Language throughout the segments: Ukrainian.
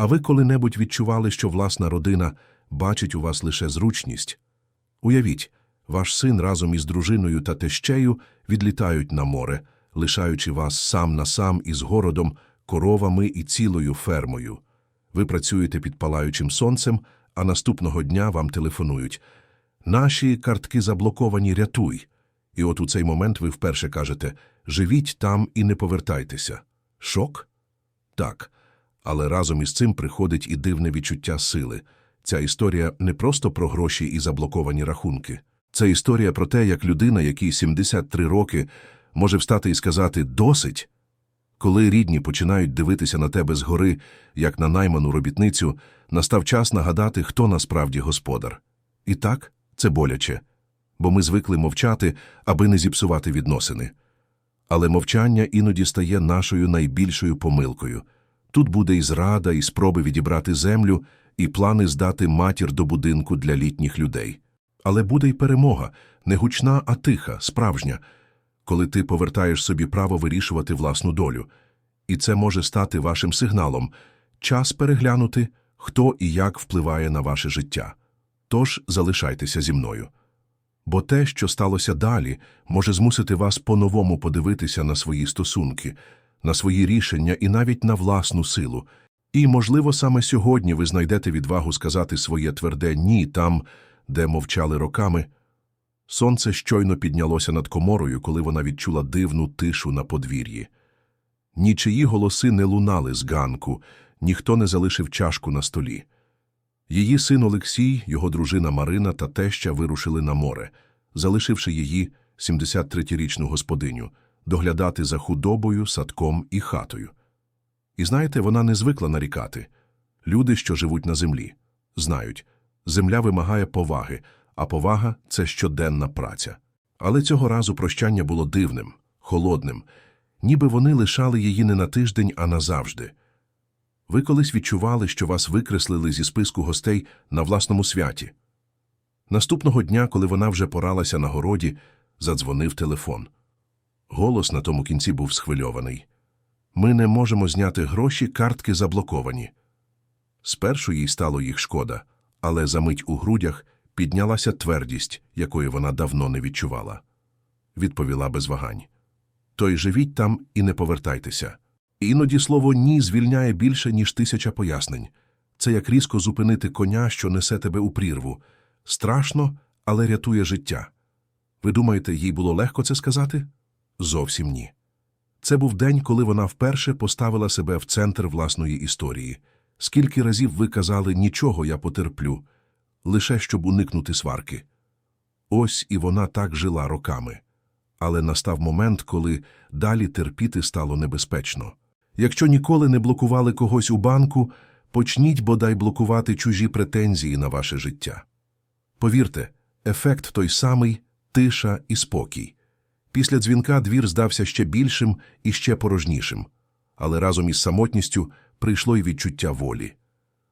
А ви коли-небудь відчували, що власна родина бачить у вас лише зручність? Уявіть, ваш син разом із дружиною та тещею відлітають на море, лишаючи вас сам на сам із городом, коровами і цілою фермою. Ви працюєте під палаючим сонцем, а наступного дня вам телефонують. Наші картки заблоковані, рятуй. І от у цей момент ви вперше кажете «Живіть там і не повертайтеся». Шок? Так. Але разом із цим приходить і дивне відчуття сили. Ця історія не просто про гроші і заблоковані рахунки. Це історія про те, як людина, якій 73 роки, може встати і сказати «досить». Коли рідні починають дивитися на тебе згори, як на найману робітницю, настав час нагадати, хто насправді господар. І так, це боляче, бо ми звикли мовчати, аби не зіпсувати відносини. Але мовчання іноді стає нашою найбільшою помилкою. Тут буде і зрада, і спроби відібрати землю, і плани здати матір до будинку для літніх людей. Але буде й перемога, не гучна, а тиха, справжня, коли ти повертаєш собі право вирішувати власну долю. І це може стати вашим сигналом – час переглянути, хто і як впливає на ваше життя. Тож залишайтеся зі мною. Бо те, що сталося далі, може змусити вас по-новому подивитися на свої стосунки, на свої рішення і навіть на власну силу. І, можливо, саме сьогодні ви знайдете відвагу сказати своє тверде «ні» там, де мовчали роками. Сонце щойно піднялося над коморою, коли вона відчула дивну тишу на подвір'ї. Нічиї голоси не лунали з ганку, ніхто не залишив чашку на столі. Її син Олексій, його дружина Марина та теща вирушили на море, залишивши її, 73-річну господиню, доглядати за худобою, садком і хатою. І знаєте, вона не звикла нарікати. Люди, що живуть на землі, знають, земля вимагає поваги, а повага – це щоденна праця. Але цього разу прощання було дивним, холодним, ніби вони лишали її не на тиждень, а назавжди. Ви колись відчували, що вас викреслили зі списку гостей на власному святі. Наступного дня, коли вона вже поралася на городі, задзвонив телефон. Голос на тому кінці був схвильований. Ми не можемо зняти гроші, картки заблоковані. Спершу їй стало їх шкода, але за мить у грудях піднялася твердість, якої вона давно не відчувала. Відповіла без вагань. То й живіть там і не повертайтеся. Іноді слово «ні» звільняє більше, ніж тисяча пояснень. Це як різко зупинити коня, що несе тебе у прірву. Страшно, але рятує життя. Ви думаєте, їй було легко це сказати? Зовсім ні. Це був день, коли вона вперше поставила себе в центр власної історії. Скільки разів ви казали «нічого я потерплю», лише щоб уникнути сварки. Ось і вона так жила роками. Але настав момент, коли далі терпіти стало небезпечно. Якщо ніколи не блокували когось у банку, почніть бодай блокувати чужі претензії на ваше життя. Повірте, ефект той самий – тиша і спокій. Після дзвінка двір здався ще більшим і ще порожнішим, але разом із самотністю прийшло й відчуття волі.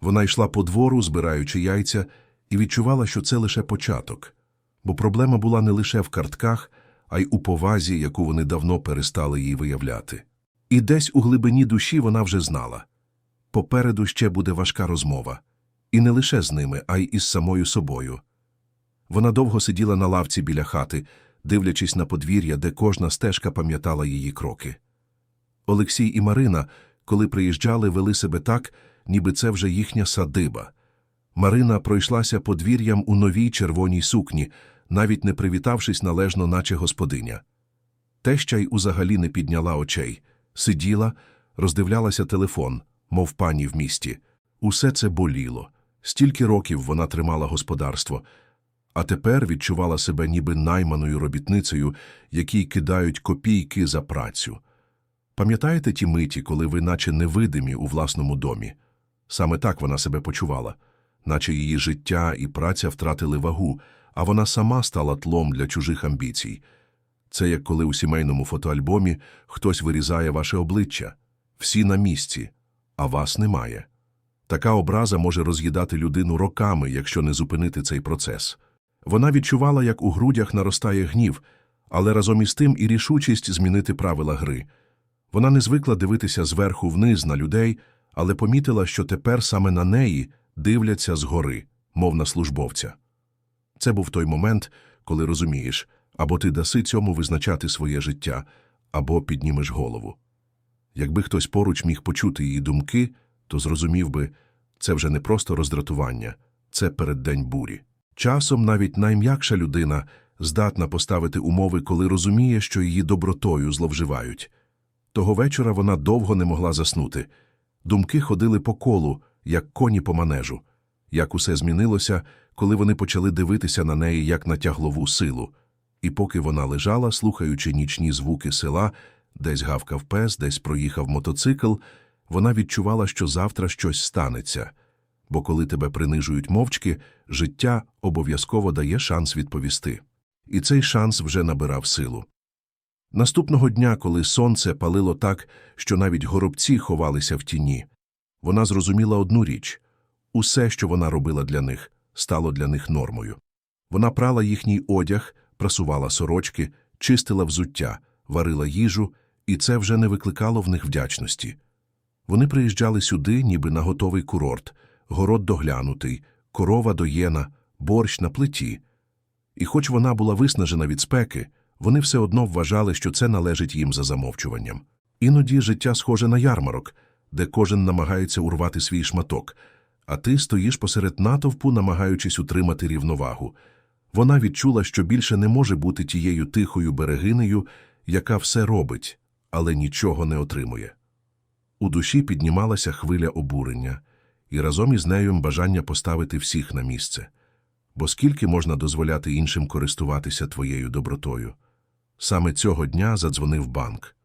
Вона йшла по двору, збираючи яйця, і відчувала, що це лише початок, бо проблема була не лише в картках, а й у повазі, яку вони давно перестали їй виявляти. І десь у глибині душі вона вже знала. Попереду ще буде важка розмова. І не лише з ними, а й із самою собою. Вона довго сиділа на лавці біля хати, дивлячись на подвір'я, де кожна стежка пам'ятала її кроки. Олексій і Марина, коли приїжджали, вели себе так, ніби це вже їхня садиба. Марина пройшлася подвір'ям у новій червоній сукні, навіть не привітавшись належно, наче господиня. Теща й узагалі не підняла очей, сиділа, роздивлялася телефон, мов пані в місті. Усе це боліло. Стільки років вона тримала господарство, а тепер відчувала себе ніби найманою робітницею, якій кидають копійки за працю. Пам'ятаєте ті миті, коли ви наче невидимі у власному домі? Саме так вона себе почувала, наче її життя і праця втратили вагу, а вона сама стала тлом для чужих амбіцій. Це як коли у сімейному фотоальбомі хтось вирізає ваше обличчя, всі на місці, а вас немає. Така образа може роз'їдати людину роками, якщо не зупинити цей процес. Вона відчувала, як у грудях наростає гнів, але разом із тим і рішучість змінити правила гри. Вона не звикла дивитися зверху вниз на людей, але помітила, що тепер саме на неї дивляться згори, мов на службовця. Це був той момент, коли розумієш, або ти даси цьому визначати своє життя, або піднімеш голову. Якби хтось поруч міг почути її думки, то зрозумів би, це вже не просто роздратування, це переддень бурі. Часом навіть найм'якша людина здатна поставити умови, коли розуміє, що її добротою зловживають. Того вечора вона довго не могла заснути. Думки ходили по колу, як коні по манежу. Як усе змінилося, коли вони почали дивитися на неї як на тяглову силу. І поки вона лежала, слухаючи нічні звуки села, десь гавкав пес, десь проїхав мотоцикл, вона відчувала, що завтра щось станеться. Бо коли тебе принижують мовчки, життя обов'язково дає шанс відповісти. І цей шанс вже набирав силу. Наступного дня, коли сонце палило так, що навіть горобці ховалися в тіні, вона зрозуміла одну річ – усе, що вона робила для них, стало для них нормою. Вона прала їхній одяг, прасувала сорочки, чистила взуття, варила їжу, і це вже не викликало в них вдячності. Вони приїжджали сюди, ніби на готовий курорт, город доглянутий, корова доєна, борщ на плиті. І хоч вона була виснажена від спеки, вони все одно вважали, що це належить їм за замовчуванням. Іноді життя схоже на ярмарок, де кожен намагається урвати свій шматок, а ти стоїш посеред натовпу, намагаючись утримати рівновагу. Вона відчула, що більше не може бути тією тихою берегинею, яка все робить, але нічого не отримує. У душі піднімалася хвиля обурення, і разом із нею бажання поставити всіх на місце. Бо скільки можна дозволяти іншим користуватися твоєю добротою? Саме цього дня задзвонив банк.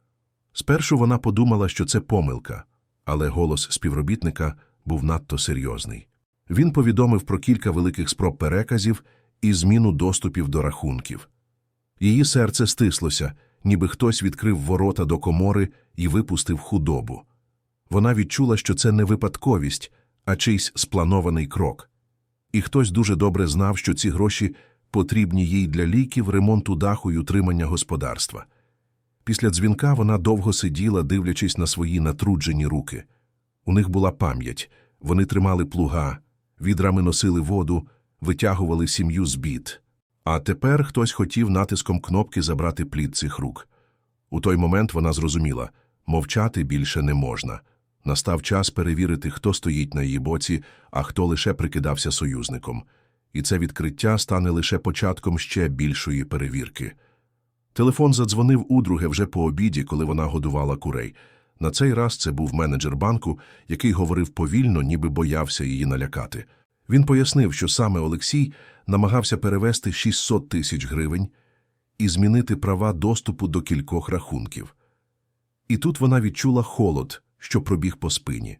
Спершу вона подумала, що це помилка, але голос співробітника був надто серйозний. Він повідомив про кілька великих спроб переказів і зміну доступів до рахунків. Її серце стислося, ніби хтось відкрив ворота до комори і випустив худобу. Вона відчула, що це не випадковість, а чийсь спланований крок. І хтось дуже добре знав, що ці гроші потрібні їй для ліків, ремонту даху й утримання господарства. Після дзвінка вона довго сиділа, дивлячись на свої натруджені руки. У них була пам'ять, вони тримали плуга, відрами носили воду, витягували сім'ю з бід. А тепер хтось хотів натиском кнопки забрати плід цих рук. У той момент вона зрозуміла – мовчати більше не можна. Настав час перевірити, хто стоїть на її боці, а хто лише прикидався союзником. І це відкриття стане лише початком ще більшої перевірки. Телефон задзвонив удруге вже по обіді, коли вона годувала курей. На цей раз це був менеджер банку, який говорив повільно, ніби боявся її налякати. Він пояснив, що саме Олексій намагався перевести 600 тисяч гривень і змінити права доступу до кількох рахунків. І тут вона відчула холод, що пробіг по спині.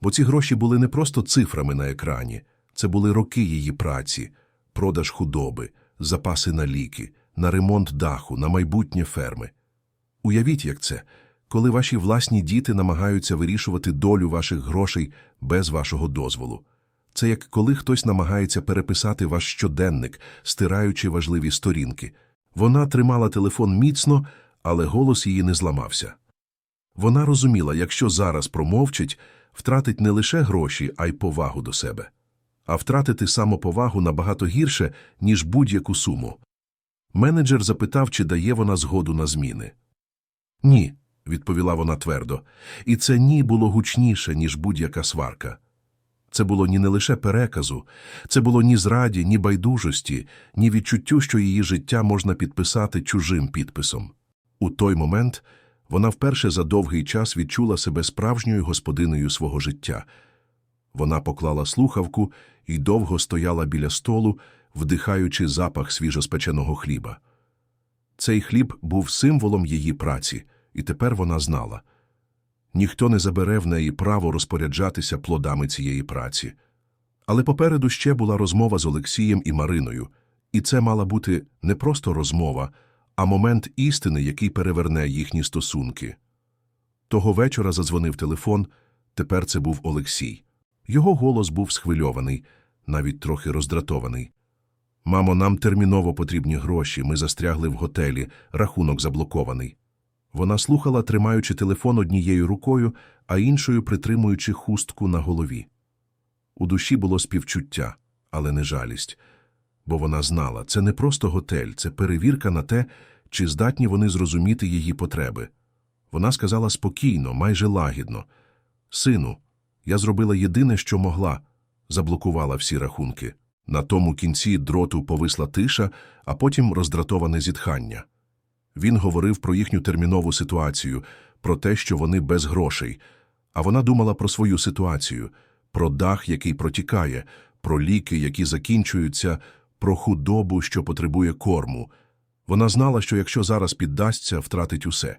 Бо ці гроші були не просто цифрами на екрані, це були роки її праці, продаж худоби, запаси на ліки, на ремонт даху, на майбутнє ферми. Уявіть, як це, коли ваші власні діти намагаються вирішувати долю ваших грошей без вашого дозволу. Це як коли хтось намагається переписати ваш щоденник, стираючи важливі сторінки. Вона тримала телефон міцно, але голос її не зламався. Вона розуміла, якщо зараз промовчить, втратить не лише гроші, а й повагу до себе. А втратити самоповагу набагато гірше, ніж будь-яку суму. Менеджер запитав, чи дає вона згоду на зміни. Ні, відповіла вона твердо, і це ні було гучніше, ніж будь-яка сварка. Це було ні не лише переказу, це було ні зраді, ні байдужості, ні відчуттю, що її життя можна підписати чужим підписом. У той момент вона вперше за довгий час відчула себе справжньою господинею свого життя. Вона поклала слухавку і довго стояла біля столу, вдихаючи запах свіжоспеченого хліба. Цей хліб був символом її праці, і тепер вона знала. Ніхто не забере в неї право розпоряджатися плодами цієї праці. Але попереду ще була розмова з Олексієм і Мариною, і це мала бути не просто розмова, а момент істини, який переверне їхні стосунки. Того вечора задзвонив телефон, тепер це був Олексій. Його голос був схвильований, навіть трохи роздратований. Мамо, нам терміново потрібні гроші, ми застрягли в готелі, рахунок заблокований. Вона слухала, тримаючи телефон однією рукою, а іншою притримуючи хустку на голові. У душі було співчуття, але не жалість, бо вона знала, це не просто готель, це перевірка на те, чи здатні вони зрозуміти її потреби. Вона сказала спокійно, майже лагідно. Сину, я зробила єдине, що могла, заблокувала всі рахунки. На тому кінці дроту повисла тиша, а потім роздратоване зітхання. Він говорив про їхню термінову ситуацію, про те, що вони без грошей, а вона думала про свою ситуацію, про дах, який протікає, про ліки, які закінчуються, про худобу, що потребує корму. Вона знала, що якщо зараз піддасться, втратить усе.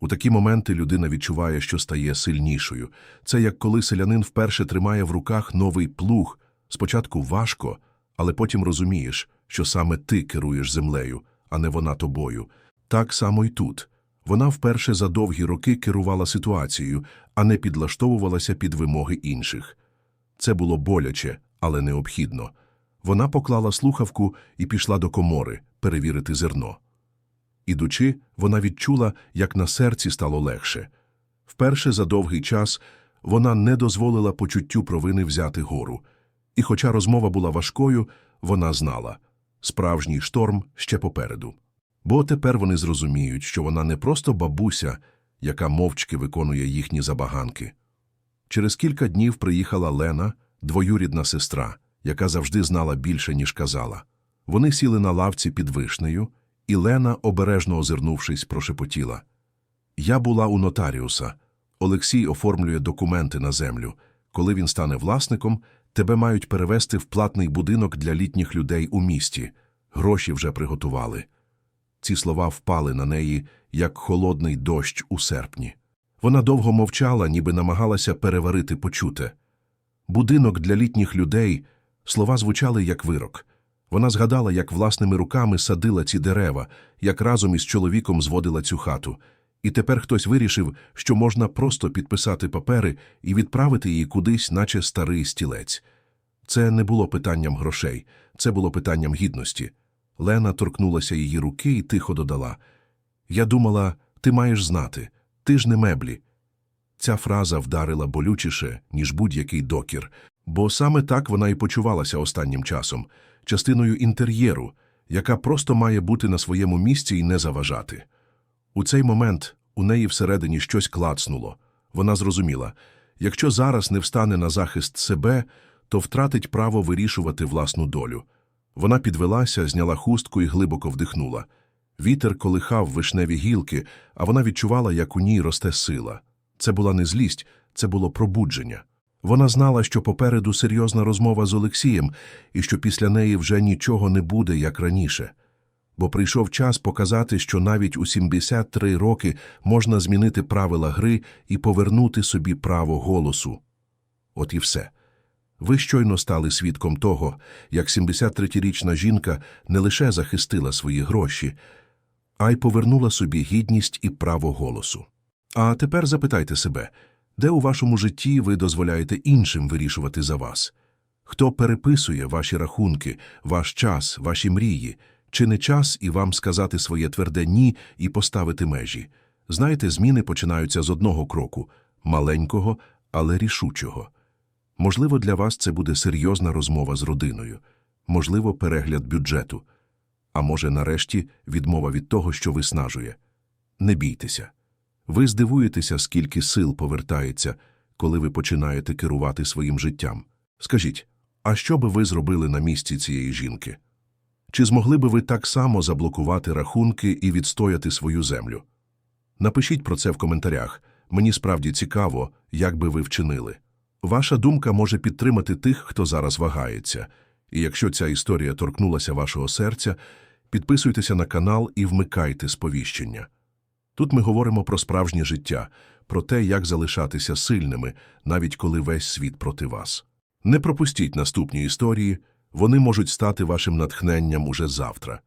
У такі моменти людина відчуває, що стає сильнішою. Це як коли селянин вперше тримає в руках новий плуг. Спочатку важко, але потім розумієш, що саме ти керуєш землею, а не вона тобою. Так само й тут. Вона вперше за довгі роки керувала ситуацією, а не підлаштовувалася під вимоги інших. Це було боляче, але необхідно. Вона поклала слухавку і пішла до комори перевірити зерно. Ідучи, вона відчула, як на серці стало легше. Вперше за довгий час вона не дозволила почуттю провини взяти гору. І хоча розмова була важкою, вона знала – справжній шторм ще попереду. Бо тепер вони зрозуміють, що вона не просто бабуся, яка мовчки виконує їхні забаганки. Через кілька днів приїхала Лена, двоюрідна сестра, яка завжди знала більше, ніж казала. Вони сіли на лавці під вишнею, і Лена, обережно озирнувшись, прошепотіла. Я була у нотаріуса. Олексій оформлює документи на землю. Коли він стане власником, тебе мають перевести в платний будинок для літніх людей у місті. Гроші вже приготували. Ці слова впали на неї, як холодний дощ у серпні. Вона довго мовчала, ніби намагалася переварити почуте. Будинок для літніх людей слова звучали як вирок. Вона згадала, як власними руками садила ці дерева, як разом із чоловіком зводила цю хату. І тепер хтось вирішив, що можна просто підписати папери і відправити її кудись, наче старий стілець. Це не було питанням грошей, це було питанням гідності. Лена торкнулася її руки і тихо додала. Я думала, ти маєш знати, ти ж не меблі. Ця фраза вдарила болючіше, ніж будь-який докір, бо саме так вона і почувалася останнім часом, частиною інтер'єру, яка просто має бути на своєму місці і не заважати. У цей момент у неї всередині щось клацнуло. Вона зрозуміла, якщо зараз не встане на захист себе, то втратить право вирішувати власну долю. Вона підвелася, зняла хустку і глибоко вдихнула. Вітер колихав вишневі гілки, а вона відчувала, як у ній росте сила. Це була не злість, це було пробудження. Вона знала, що попереду серйозна розмова з Олексієм і що після неї вже нічого не буде, як раніше. Бо прийшов час показати, що навіть у 73 роки можна змінити правила гри і повернути собі право голосу. От і все. Ви щойно стали свідком того, як 73-річна жінка не лише захистила свої гроші, а й повернула собі гідність і право голосу. А тепер запитайте себе, де у вашому житті ви дозволяєте іншим вирішувати за вас? Хто переписує ваші рахунки, ваш час, ваші мрії? Чи не час і вам сказати своє тверде «ні» і поставити межі? Знаєте, зміни починаються з одного кроку – маленького, але рішучого. Можливо, для вас це буде серйозна розмова з родиною, можливо, перегляд бюджету, а може, нарешті, відмова від того, що виснажує. Не бійтеся. Ви здивуєтеся, скільки сил повертається, коли ви починаєте керувати своїм життям. Скажіть, а що би ви зробили на місці цієї жінки? Чи змогли би ви так само заблокувати рахунки і відстояти свою землю? Напишіть про це в коментарях. Мені справді цікаво, як би ви вчинили. Ваша думка може підтримати тих, хто зараз вагається. І якщо ця історія торкнулася вашого серця, підписуйтеся на канал і вмикайте сповіщення. Тут ми говоримо про справжнє життя, про те, як залишатися сильними, навіть коли весь світ проти вас. Не пропустіть наступні історії, вони можуть стати вашим натхненням уже завтра.